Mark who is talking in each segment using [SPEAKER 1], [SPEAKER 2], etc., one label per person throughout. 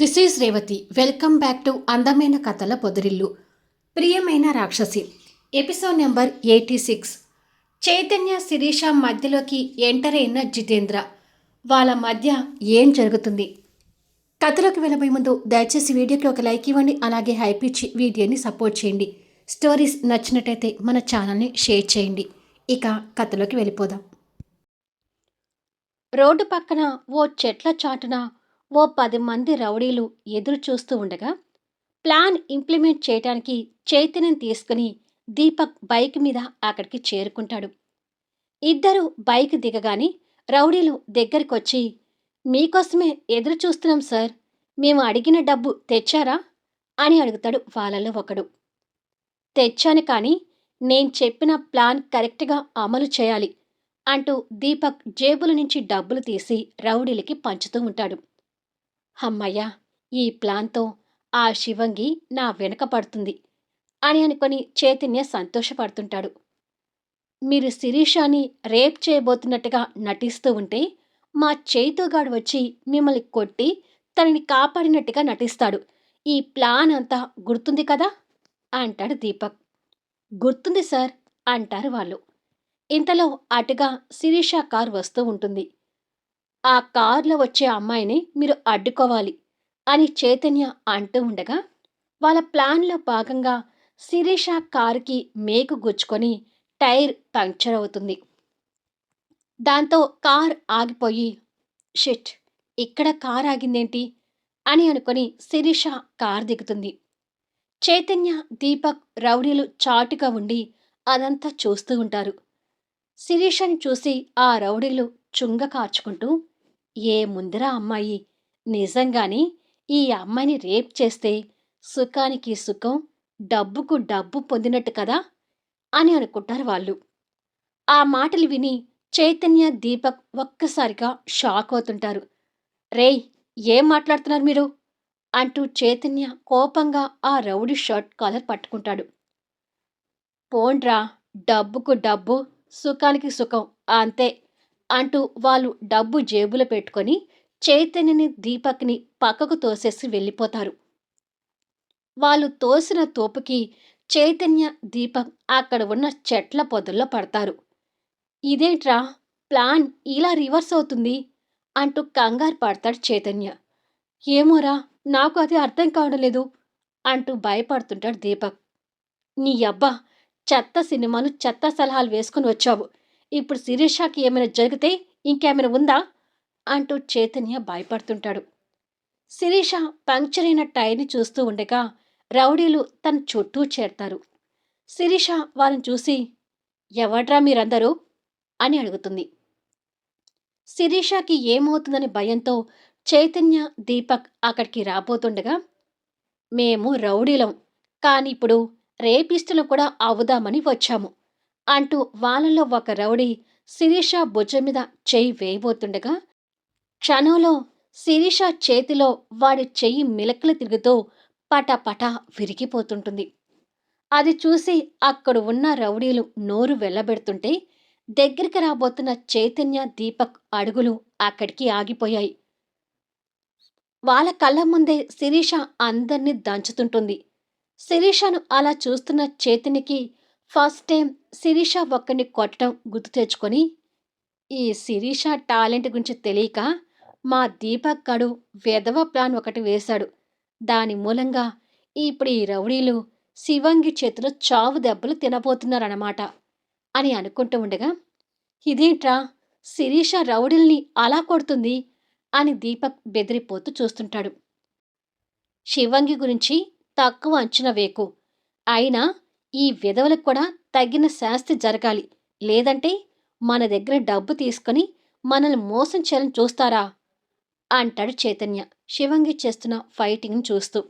[SPEAKER 1] This is Revathi welcome back to అందమైన కథల పొదిరిల్లు ప్రియమైన రాక్షసి episode number eighty six Chaitanya Sirisha మధ్యలోకి ఎంటర్ అయిన జితేంద్ర. వాళ్ళ మధ్య ఏం జరుగుతుంది? కథలోకి వెళ్ళబోయే ముందు దయచేసి వీడియోకి ఒక లైక్ ఇవ్వండి అలాగే హైప్ ఇచ్చి వీడియోని సపోర్ట్ చేయండి. స్టోరీస్ నచ్చినట్టయితే మన ఛానల్ని షేర్ చేయండి. ఇక కథలోకి వెళ్ళిపోదాం. రోడ్డు పక్కన ఓ చెట్ల చాటున ఓ పది మంది రౌడీలు ఎదురు చూస్తూ ఉండగా ప్లాన్ ఇంప్లిమెంట్ చేయటానికి చైతన్యం తీసుకుని దీపక్ బైక్ మీద అక్కడికి చేరుకుంటాడు. ఇద్దరు బైక్ దిగగానే రౌడీలు దగ్గరికొచ్చి మీకోసమే ఎదురు చూస్తున్నాం సార్. మేము అడిగిన డబ్బు తెచ్చారా? అని అడుగుతాడు వాళ్ళలో ఒకడు. తెచ్చాను కానీ నేను చెప్పిన ప్లాన్ కరెక్ట్గా అమలు చేయాలి అంటూ దీపక్ జేబుల నుంచి డబ్బులు తీసి రౌడీలకి పంచుతూ ఉంటాడు. హమ్మయ్య ఈ ప్లాన్తో ఆ శివంగి నా వెనక పడుతుంది అని అనుకొని చైతన్య సంతోషపడుతుంటాడు. మీరు శిరీషాని రేప్ చేయబోతున్నట్టుగా నటిస్తూ ఉంటే మా చేతుగాడు వచ్చి మిమ్మల్ని కొట్టి తనని కాపాడినట్టుగా నటిస్తాడు. ఈ ప్లాన్ అంతా గుర్తుంది కదా? అంటాడు దీపక్. గుర్తుంది సార్ అంటారు వాళ్ళు. ఇంతలో అటుగా శిరీష కార్ వస్తూ ఉంటుంది. ఆ కారులో వచ్చే అమ్మాయిని మీరు అడ్డుకోవాలి అని చైతన్య అంటూ ఉండగా వాళ్ళ ప్లాన్లో భాగంగా శిరీష కారుకి మేకు గుచ్చుకొని టైర్ పంక్చర్ అవుతుంది. దాంతో కార్ ఆగిపోయి షిట్ ఇక్కడ కార్ ఆగిందేంటి? అని అనుకొని శిరీష కార్ దిగుతుంది. చైతన్య దీపక్ రౌడీలు చాటుగా ఉండి అదంతా చూస్తూ ఉంటారు. శిరీషని చూసి ఆ రౌడీలు చుంగ కార్చుకుంటూ ఏ ముందరా అమ్మాయి? నిజంగానే ఈ అమ్మాయిని రేప్ చేస్తే సుఖానికి సుఖం డబ్బుకు డబ్బు పొందినట్టు కదా? అని అనుకుంటారు వాళ్ళు. ఆ మాటలు విని చైతన్య దీపక్ ఒక్కసారిగా షాక్ అవుతుంటారు. రేయ్ ఏం మాట్లాడుతున్నారు మీరు? అంటూ చైతన్య కోపంగా ఆ రౌడీ షర్ట్ కాలర్ పట్టుకుంటాడు. పోండ్రా డబ్బుకు డబ్బు సుఖానికి సుఖం అంతే. అంటూ వాళ్ళు డబ్బు జేబులో పెట్టుకొని చైతన్యని దీపక్ని పక్కకు తోసేసి వెళ్ళిపోతారు. వాళ్ళు తోసిన తోపుకి చైతన్య దీపక్ అక్కడ ఉన్న చెట్ల పొదల్లో పడతారు. ఇదేంట్రా? ప్లాన్ ఇలా రివర్స్ అవుతుంది? అంటూ కంగారు పడతాడు చైతన్య. ఏమోరా? నాకు అది అర్థం కావడం లేదు అంటూ భయపడుతుంటాడు దీపక్. నీ అబ్బా! చెత్త సినిమాలు చెత్త సలహాలు వేసుకుని వచ్చావు. ఇప్పుడు శిరీషాకి ఏమైనా జరిగితే ఇంకేమైనా ఉందా? అంటూ చైతన్య భయపడుతుంటాడు. శిరీష పంక్చర్ అయిన టైర్ని చూస్తూ ఉండగా రౌడీలు తన చుట్టూ చేరతారు. శిరీష వాళ్ళని చూసి ఎవడ్రా మీరందరూ? అని అడుగుతుంది. శిరీషకి ఏమవుతుందని భయంతో చైతన్య దీపక్ అక్కడికి రాబోతుండగా మేము రౌడీలం కానీ ఇప్పుడు రేపిస్టులు కూడా అవుదామని వచ్చాము. అంటూ వాళ్ళలో ఒక రౌడీ శిరీష భుజం మీద చెయ్యి వేయబోతుండగా క్షణంలో శిరీష చేతిలో వాడి చెయ్యి మిలకలు తిరుగుతూ పటపట విరిగిపోతుంటుంది. అది చూసి అక్కడ ఉన్న రౌడీలు నోరు వెళ్ళబెడుతుంటే దగ్గరికి రాబోతున్న చైతన్య దీపక్ అడుగులు అక్కడికి ఆగిపోయాయి. వాళ్ళ కళ్ళ ముందే శిరీష అందర్నీ దంచుతుంటుంది. శిరీషను అలా చూస్తున్న చైతన్యకి ఫస్ట్ టైం శిరీష ఒక్కడిని కొట్టడం గుర్తు తెచ్చుకొని ఈ శిరీష టాలెంట్ గురించి తెలియక మా దీపక్ గడు వెధవ ప్లాన్ ఒకటి వేశాడు. దాని మూలంగా ఇప్పుడు ఈ రౌడీలు శివంగి చేతిలో చావు దెబ్బలు తినబోతున్నారన్నమాట అని అనుకుంటూ ఉండగా ఇదేంట్రా శిరీష రౌడీల్ని అలా కొడుతుంది అని దీపక్ బెదిరిపోతూ చూస్తుంటాడు. శివంగి గురించి తక్కువ అంచనా వేకు. అయినా ఈ విధవలకు కూడా తగిన శాస్తి జరగాలి. లేదంటే మన దగ్గర డబ్బు తీసుకొని మనల్ని మోసం చేయాలని చూస్తారా? అంటాడు చైతన్య శివంగి చేస్తున్న ఫైటింగ్ని చూస్తూ.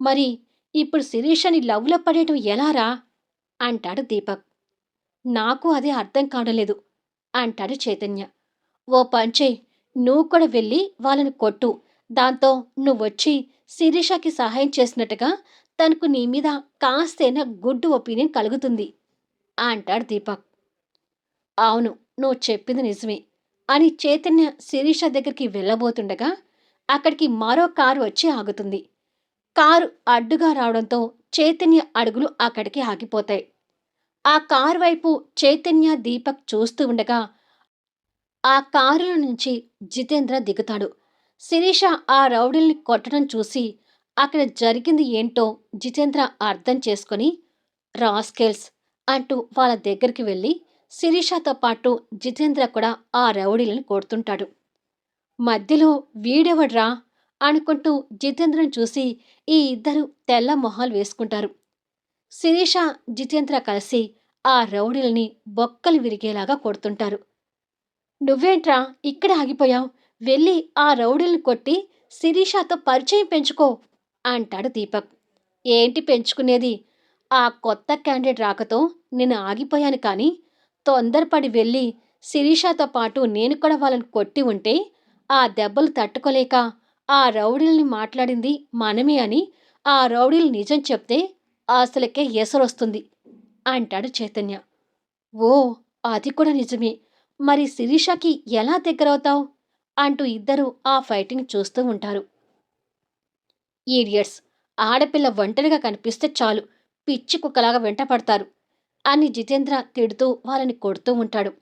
[SPEAKER 1] మరి ఇప్పుడు శిరీషని లవ్లో పడేయటం ఎలారా? అంటాడు దీపక్. నాకు అది అర్థం కావడలేదు అంటాడు చైతన్య. ఓ పంచే నువ్వు కూడా వెళ్ళి వాళ్ళని కొట్టు. దాంతో నువ్వొచ్చి శిరీషకి సహాయం చేసినట్టుగా తనకు నీ మీద కాస్తైనా గుడ్ ఒపీనియన్ కలుగుతుంది అంటాడు దీపక్ అవును నువ్వు చెప్పింది నిజమే అని చైతన్య శిరీష దగ్గరికి వెళ్ళబోతుండగా అక్కడికి మరో కారు వచ్చి ఆగుతుంది. కారు అడ్డుగా రావడంతో చైతన్య అడుగులు అక్కడికి ఆగిపోతాయి. ఆ కారు వైపు చైతన్య, దీపక్ చూస్తూ ఉండగా ఆ కారులో నుంచి జితేంద్ర దిగుతాడు. శిరీష ఆ రౌడీల్ని కొట్టడం చూసి అక్కడ జరిగింది ఏంటో జితేంద్ర అర్థం చేసుకొని రాస్కెల్స్ అంటూ వాళ్ళ దగ్గరికి వెళ్ళి శిరీషతో పాటు జితేంద్ర కూడా ఆ రౌడీలను కొడుతుంటాడు. మధ్యలో వీడెవడ్రా అనుకుంటూ జితేంద్రను చూసి ఈ ఇద్దరు తెల్ల మొహాలు వేసుకుంటారు. శిరీష, జితేంద్ర కలిసి ఆ రౌడీలని బొక్కలు విరిగేలాగా కొడుతుంటారు. నువ్వేంట్రా ఇక్కడే ఆగిపోయావు వెళ్ళి ఆ రౌడీలను కొట్టి శిరీషతో పరిచయం పెంచుకో అంటాడు దీపక్. ఏంటి పెంచుకునేది ఆ కొత్త క్యాండిడేట్ రాకతో నేను ఆగిపోయాను కానీ తొందరపడి వెళ్ళి శిరీషతో పాటు నేను కూడా వాళ్ళని కొట్టి ఉంటే ఆ దెబ్బలు తట్టుకోలేక ఆ రౌడీల్ని మాట్లాడింది మనమే అని ఆ రౌడీలు నిజం చెప్తే అసలకే ఎసరొస్తుంది అంటాడు చైతన్య. ఓ అది కూడా నిజమే మరి శిరీషకి ఎలా దగ్గరవుతావు అంటూ ఇద్దరు ఆ ఫైటింగ్ చూస్తూ ఉంటారు. ఈడియట్స్ ఆడపిల్ల ఒంటరిగా కనిపిస్తే చాలు పిచ్చి కుక్కలాగా వెంటపడతారు అని జితేంద్ర తిడుతూ వాళ్ళని కొడుతూ ఉంటాడు.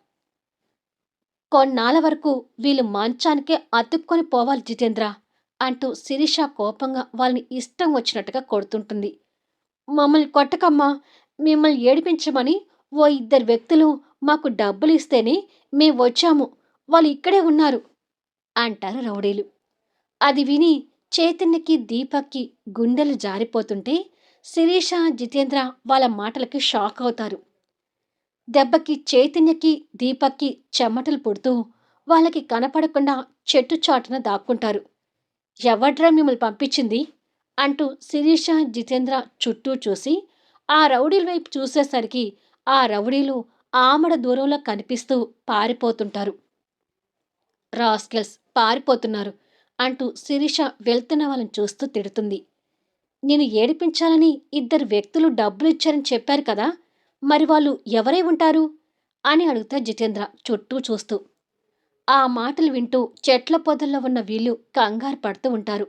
[SPEAKER 1] కొన్నాళ్ళ వరకు వీళ్ళు మంచానికే అతుక్కొని పోవాలి జితేంద్ర అంటూ శిరీష కోపంగా వాళ్ళని ఇష్టం వచ్చినట్టుగా కొడుతుంటుంది. మమ్మల్ని కొట్టకమ్మా మిమ్మల్ని ఏడిపించమని ఓ ఇద్దరు వ్యక్తులు మాకు డబ్బులు ఇస్తేనే మేము వచ్చాము వాళ్ళు ఇక్కడే ఉన్నారు అంటారు రౌడీలు. అది విని చైతన్యకి, దీపక్కి గుండెలు జారిపోతుంటే శిరీష, జితేంద్ర వాళ్ళ మాటలకి షాక్ అవుతారు. దెబ్బకి చైతన్యకి, దీపక్కి చెమటలు పుడుతూ వాళ్ళకి కనపడకుండా చెట్టు చాటున దాక్కుంటారు. ఎవడ్రా మిమ్మల్ని పంపించింది అంటూ శిరీష, జితేంద్ర చుట్టూ చూసి ఆ రౌడీల వైపు చూసేసరికి ఆ రౌడీలు ఆమడ దూరంలో కనిపిస్తూ పారిపోతుంటారు. రాస్కెల్స్ పారిపోతున్నారు అంటూ శిరీష వెళ్తున్న వాళ్ళని చూస్తూ తిడుతుంది. నేను ఏడిపించాలని ఇద్దరు వ్యక్తులు డబ్బులు ఇచ్చారని చెప్పారు కదా మరి వాళ్ళు ఎవరై ఉంటారు అని అడుగుతా జితేంద్ర చుట్టూ చూస్తూ. ఆ మాటలు వింటూ చెట్ల పొదల్లో ఉన్న వీళ్ళు కంగారు పడుతూ ఉంటారు.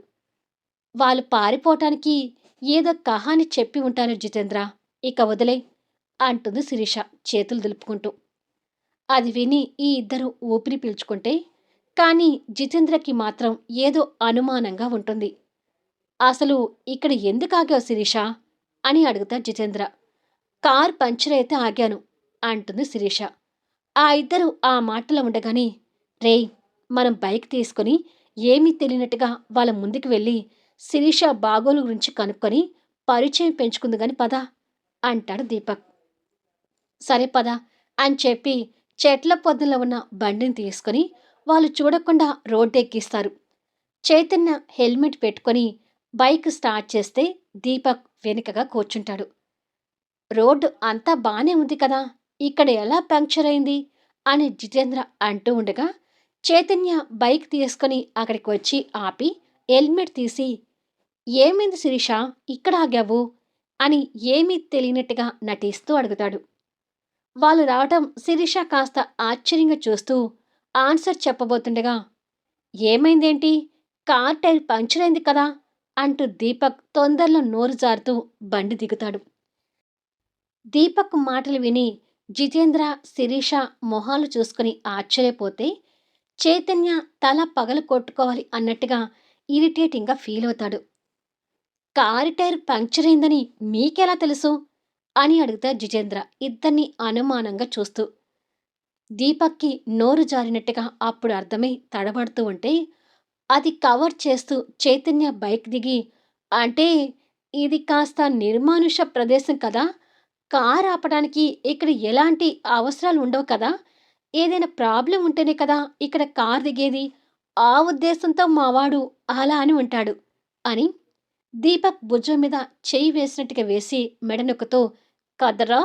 [SPEAKER 1] వాళ్ళు పారిపోవటానికి ఏదో కహాని చెప్పి ఉంటారు జితేంద్ర ఇక వదిలే అంటుంది శిరీష చేతులు దులుపుకుంటూ. అది విని ఈ ఇద్దరు ఊపిరి పీల్చుకుంటే కానీ జితేంద్రకి మాత్రం ఏదో అనుమానంగా ఉంటుంది. అసలు ఇక్కడ ఎందుకు ఆగావు శిరీష అని అడుగుతా జితేంద్ర. కార్ పంచర్ అయితే ఆగాను అంటుంది శిరీష. ఆ ఇద్దరు ఆ మాటలో ఉండగానే రేయ్ మనం బైక్ తీసుకొని ఏమీ తెలియనట్టుగా వాళ్ళ ముందుకు వెళ్ళి శిరీష బాగోలు గురించి కనుక్కొని పరిచయం పెంచుకుంది గాని పద అంటాడు దీపక్. సరే పద అని చెప్పి చెట్ల పొద్దులో ఉన్న బండిని తీసుకొని వాళ్ళు చూడకుండా రోడ్డెక్కిస్తారు. చైతన్య హెల్మెట్ పెట్టుకొని బైక్ స్టార్ట్ చేస్తే దీపక్ వెనుకగా కూర్చుంటాడు. రోడ్డు అంతా బానే ఉంది కదా ఇక్కడ ఎలా పంక్చర్ అయింది అని జితేంద్ర అంటూ ఉండగా చైతన్య బైక్ తీసుకొని అక్కడికి వచ్చి ఆపి హెల్మెట్ తీసి ఏమైంది శిరీష ఇక్కడ ఆగావు అని ఏమీ తెలియనట్టుగా నటిస్తూ అడుగుతాడు. వాళ్ళు రావటం శిరీష కాస్త ఆశ్చర్యంగా చూస్తూ ఆన్సర్ చెప్పబోతుండగా ఏమైందేంటి కార్ టైర్ పంక్చర్ అయింది కదా అంటూ దీపక్ తొందరలో నోరు జారుతూ బండి దిగుతాడు. దీపక్ మాటలు విని జితేంద్ర, శిరీష మొహాలు చూసుకుని ఆశ్చర్యపోతే చైతన్య తల పగలు కొట్టుకోవాలి అన్నట్టుగా ఇరిటేటింగ్గా ఫీల్ అవుతాడు. కారు టైర్ పంక్చర్ అయిందని మీకెలా తెలుసు అని అడుగుతాడు జితేంద్ర ఇద్దరిని అనుమానంగా చూస్తూ. దీపక్కి నోరు జారినట్టుగా అప్పుడు అర్థమై తడబడుతూ ఉంటే అది కవర్ చేస్తూ చైతన్య బైక్ దిగి అంటే ఇది కాస్త నిర్మానుష ప్రదేశం కదా? కార్ ఆపడానికి ఇక్కడ ఎలాంటి అవసరాలు ఉండవు కదా? ఏదైనా ప్రాబ్లం ఉంటేనే కదా ఇక్కడ కార్ దిగేది? ఆ ఉద్దేశంతో మావాడు అలా అని ఉంటాడు అని దీపక్ భుజం మీద చేయి వేసినట్టుగా వేసి మెడనొక్కుతూ కదరా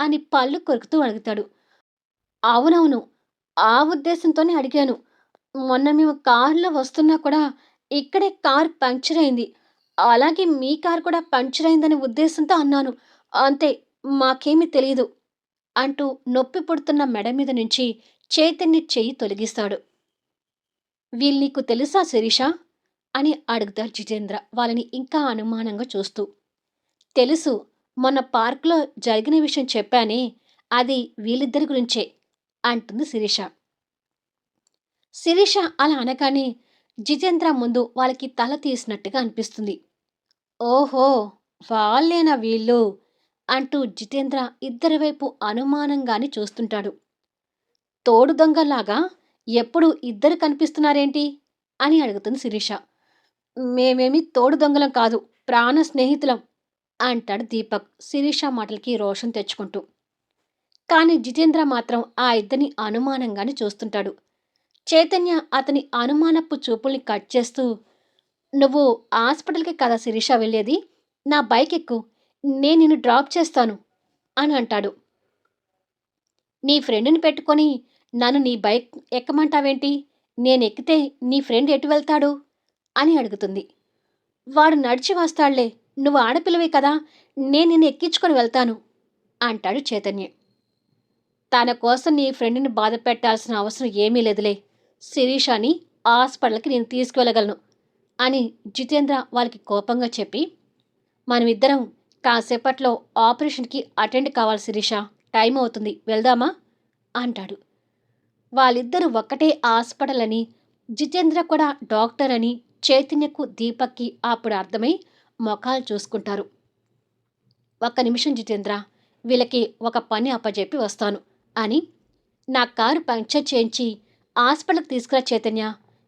[SPEAKER 1] అని పళ్ళు కొరుకుతూ అడుగుతాడు. అవునవును. ఆ ఉద్దేశంతోనే అడిగాను. మొన్న మేము కారులో వస్తున్నా కూడా ఇక్కడే కార్ పంక్చర్ అయింది. అలాగే మీ కార్ కూడా పంక్చర్ అయిందనే ఉద్దేశంతో అన్నాను. అంతే మాకేమీ తెలియదు అంటూ నొప్పి పుడుతున్న మెడ మీద నుంచి చైతన్య చెయ్యి తొలగిస్తాడు. వీళ్ళు నీకు తెలుసా శిరీష? అని అడుగుతారు జితేంద్ర వాళ్ళని ఇంకా అనుమానంగా చూస్తూ. తెలుసు మొన్న పార్కులో జరిగిన విషయం చెప్పానే అది వీళ్ళిద్దరి గురించే. అంటుంది శిరీష. శిరీష అలా అనగానే జితేంద్ర ముందు వాళ్ళకి తల తీసినట్టుగా అనిపిస్తుంది. ఓహో వాళ్ళేనా వీళ్ళు? అంటూ జితేంద్ర ఇద్దరి వైపు అనుమానంగానే చూస్తుంటాడు. తోడు దొంగలాగా ఎప్పుడు ఇద్దరు కనిపిస్తున్నారేంటి? అని అడుగుతుంది శిరీష. మేమేమి తోడు దొంగలం కాదు ప్రాణ స్నేహితులం అంటాడు దీపక్ శిరీష మాటలకి రోషం తెచ్చుకుంటూ. కానీ జితేంద్ర మాత్రం ఆ ఇద్దరిని అనుమానంగానే చూస్తుంటాడు. చైతన్య అతని అనుమానపు చూపుల్ని కట్ చేస్తూ నువ్వు హాస్పిటల్కి కదా శిరీష వెళ్ళేది? నా బైక్ ఎక్కు. నేను నిన్ను డ్రాప్ చేస్తాను అని అంటాడు. నీ ఫ్రెండ్ని పెట్టుకొని నన్ను నీ బైక్ ఎక్కమంటావేంటి? నేను ఎక్కితే నీ ఫ్రెండ్ ఎటు వెళ్తాడు? అని అడుగుతుంది. వాడు నడిచి వస్తాడులే. నువ్వు ఆడపిల్లవే కదా. నేను నిన్ను ఎక్కించుకొని వెళ్తాను అంటాడు చైతన్య. తన కోసం నీ ఫ్రెండ్ని బాధ పెట్టాల్సిన అవసరం ఏమీ లేదులే. శిరీషాని హాస్పిటల్కి నేను తీసుకువెళ్ళగలను అని జితేంద్ర వాళ్ళకి కోపంగా చెప్పి మనమిద్దరం కాసేపట్లో ఆపరేషన్కి అటెండ్ కావాలి శిరీష. టైం అవుతుంది. వెళ్దామా? అంటాడు. వాళ్ళిద్దరూ ఒక్కటే హాస్పిటల్ అని జితేంద్ర కూడా డాక్టర్ అని చైతన్యకు దీపక్కి అప్పుడు అర్థమై మొఖాలు చూసుకుంటారు. ఒక్క నిమిషం జితేంద్ర వీళ్ళకి ఒక పని అప్పజెప్పి వస్తాను. అని నా కారు పంక్చర్ చేయించి హాస్పిటల్కి తీసుకురా చైతన్య.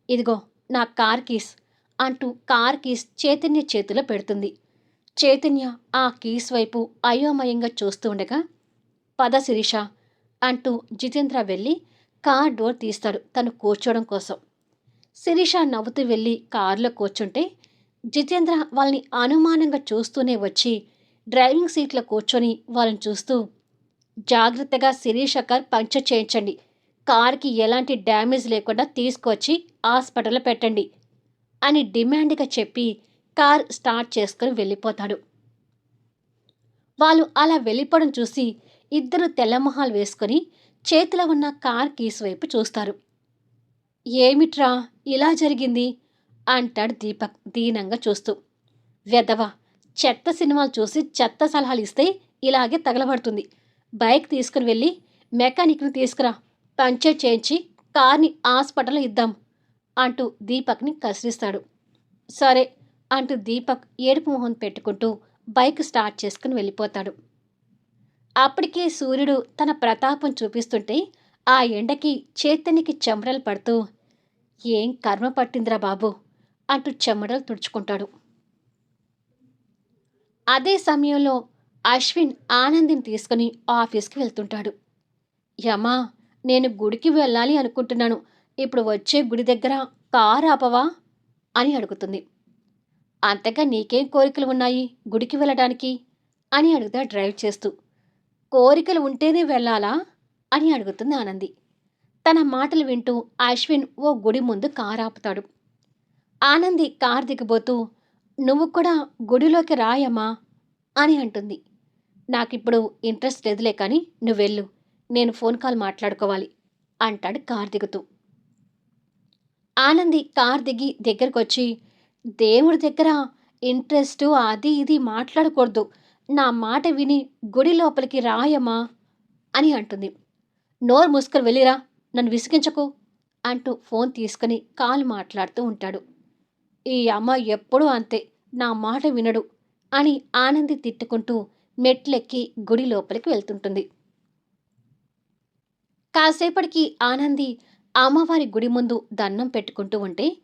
[SPEAKER 1] ఇదిగో నా కార్ కీస్ అంటూ కార్ కీస్ చైతన్య చేతిలో పెడుతుంది. చైతన్య ఆ కీస్ వైపు అయోమయంగా చూస్తూ ఉండగా పద శిరీష అంటూ జితేంద్ర వెళ్ళి కార్ డోర్ తీస్తాడు తను కూర్చోవడం కోసం. శిరీష నవ్వుతూ వెళ్ళి కారులో కూర్చుంటే జితేంద్ర వాళ్ళని అనుమానంగా చూస్తూనే వచ్చి డ్రైవింగ్ సీట్లో కూర్చొని వాళ్ళని చూస్తూ జాగ్రత్తగా శిరీష కార్ పంక్చర్ చేయించండి. కార్కి ఎలాంటి డ్యామేజ్ లేకుండా తీసుకొచ్చి హాస్పిటల్లో పెట్టండి అని డిమాండ్గా చెప్పి కార్ స్టార్ట్ చేసుకుని వెళ్ళిపోతాడు. వాళ్ళు అలా వెళ్ళిపోవడం చూసి ఇద్దరు తెల్లమొహాలు వేసుకొని చేతిలో ఉన్న కార్ కీస్ వైపు చూస్తారు. ఏమిట్రా ఇలా జరిగింది? అంటాడు దీపక్ దీనంగా చూస్తూ. వెదవ చెత్త సినిమాలు చూసి చెత్త సలహాలు ఇస్తే ఇలాగే తగలబడుతుంది. బైక్ తీసుకుని వెళ్ళి మెకానిక్ని తీసుకురా. పంచర్ చేయించి కార్ని హాస్పిటల్లో ఇద్దాం అంటూ దీపక్ని కసిరిస్తాడు. సరే అంటూ దీపక్ ఏడుపు మొహం పెట్టుకుంటూ బైక్ స్టార్ట్ చేసుకుని వెళ్ళిపోతాడు. అప్పటికే సూర్యుడు తన ప్రతాపం చూపిస్తుంటే ఆ ఎండకి చైతన్యకి చెమటలు పడుతూ ఏం కర్మ పట్టిందిరా బాబు? అంటూ చెమటలు తుడుచుకుంటాడు. అదే సమయంలో అశ్విన్ ఆనందిని తీసుకుని ఆఫీస్కి వెళ్తుంటాడు. యమా నేను గుడికి వెళ్ళాలి అనుకుంటున్నాను. ఇప్పుడు వచ్చే గుడి దగ్గర కారు ఆపవా? అని అడుగుతుంది. అంతగా నీకేం కోరికలు ఉన్నాయి గుడికి వెళ్ళడానికి? అని అడుగుతా డ్రైవ్ చేస్తూ. కోరికలు ఉంటేనే వెళ్ళాలా? అని అడుగుతుంది ఆనంది. తన మాటలు వింటూ అశ్విన్ ఓ గుడి ముందు కారు ఆపుతాడు. ఆనంది కార్ దిగబోతూ నువ్వు కూడా గుడిలోకి రాయమ్మా అని అంటుంది. నాకిప్పుడు ఇంట్రెస్ట్ లేదులే కానీ నువ్వు వెళ్ళు నేను ఫోన్ కాల్ మాట్లాడుకోవాలి అంటాడు కార్ దిగుతూ. ఆనంది కార్ దిగి దగ్గరకు వచ్చి దేవుడి దగ్గర ఇంట్రెస్ట్ అది ఇది మాట్లాడకూడదు. నా మాట విని గుడి లోపలికి రాయమ్మా అని అంటుంది. నోరు మూసుకొని వెళ్ళిరా నన్ను విసిగించకు అంటూ ఫోన్ తీసుకుని కాల్ మాట్లాడుతూ ఉంటాడు. ఈ అమ్మ ఎప్పుడూ అంతే నా మాట వినడు అని ఆనంది తిట్టుకుంటూ మెట్లెక్కి గుడి లోపలికి వెళ్తుంటుంది. కాసేపటికి ఆనంది అమ్మవారి గుడి ముందు దండం పెట్టుకుంటూ ఉంటే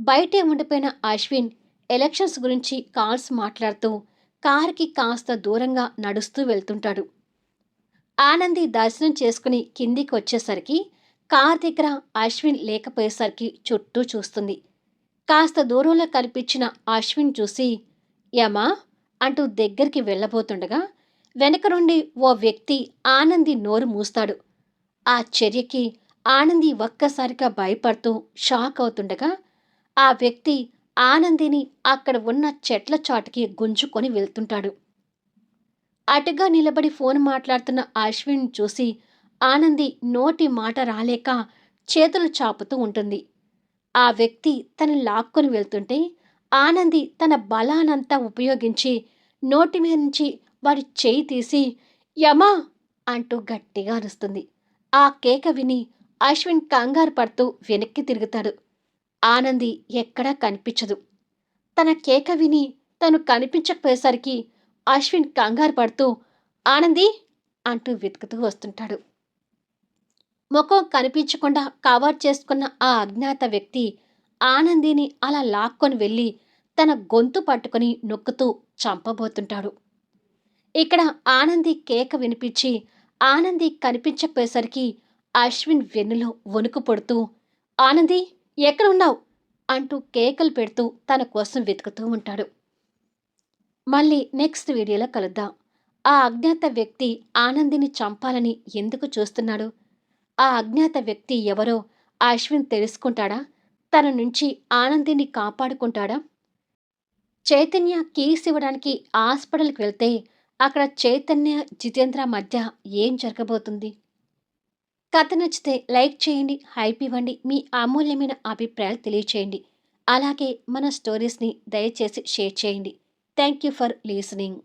[SPEAKER 1] బయటే ఉండిపోయిన అశ్విన్ ఎలక్షన్స్ గురించి కాల్స్ మాట్లాడుతూ కార్కి కాస్త దూరంగా నడుస్తూ వెళ్తుంటాడు. ఆనంది దర్శనం చేసుకుని కిందికి వచ్చేసరికి కార్ దగ్గర అశ్విన్ లేకపోయేసరికి చుట్టూ చూస్తుంది. కాస్త దూరంలో కనిపించిన అశ్విన్ చూసి యమా అంటూ దగ్గరికి వెళ్ళబోతుండగా వెనక నుండి ఓ వ్యక్తి ఆనంది నోరు మూస్తాడు. ఆ చర్యకి ఆనంది ఒక్కసారిగా భయపడుతూ షాక్ అవుతుండగా ఆ వ్యక్తి ఆనందిని అక్కడ ఉన్న చెట్ల చాటుకి గుంజుకొని వెళ్తుంటాడు. అటుగా నిలబడి ఫోన్ మాట్లాడుతున్న అశ్విన్ చూసి ఆనంది నోటి మాట రాలేక చేతులు చాపుతూ ఉంటుంది. ఆ వ్యక్తి తను లాక్కొని వెళ్తుంటే ఆనంది తన బలానంతా ఉపయోగించి నోటి మీద నుంచి వాడి చేయి తీసి యమా అంటూ గట్టిగా అరుస్తుంది. ఆ కేక విని అశ్విన్ కంగారు పడుతూ వెనక్కి తిరుగుతాడు. ఆనంది ఎక్కడా కనిపించదు. తన కేక విని తను కనిపించకపోయేసరికి అశ్విన్ కంగారు పడుతూ ఆనంది అంటూ వెతుకుతూ వస్తుంటాడు. ముఖం కనిపించకుండా కవర్ చేసుకున్న ఆ అజ్ఞాత వ్యక్తి ఆనందిని అలా లాక్కొని వెళ్ళి తన గొంతు పట్టుకొని నొక్కుతూ చంపబోతుంటాడు. ఇక్కడ ఆనంది కేక వినిపించి ఆనంది కనిపించకపోయేసరికి అశ్విన్ వెన్నులో వణుకు పడుతూ ఆనంది ఎక్కడున్నావు? అంటూ కేకలు పెడుతూ తన కోసం వెతుకుతూ ఉంటాడు. మళ్ళీ నెక్స్ట్ వీడియోలో కలుద్దాం. ఆ అజ్ఞాత వ్యక్తి ఆనందిని చంపాలని ఎందుకు చూస్తున్నాడు? ఆ అజ్ఞాత వ్యక్తి ఎవరో అశ్విన్ తెలుసుకుంటాడా? తన నుంచి ఆనందిని కాపాడుకుంటాడా? చైతన్య కీస్ ఇవ్వడానికి హాస్పిటల్కి వెళ్తే అక్కడ చైతన్య జితేంద్ర మధ్య ఏం జరగబోతుంది? కథ నచ్చితే లైక్ చేయండి హైప్ ఇవ్వండి మీ అమూల్యమైన అభిప్రాయాలు తెలియచేయండి. అలాగే మన స్టోరీస్ని దయచేసి షేర్ చేయండి. Thank you for listening.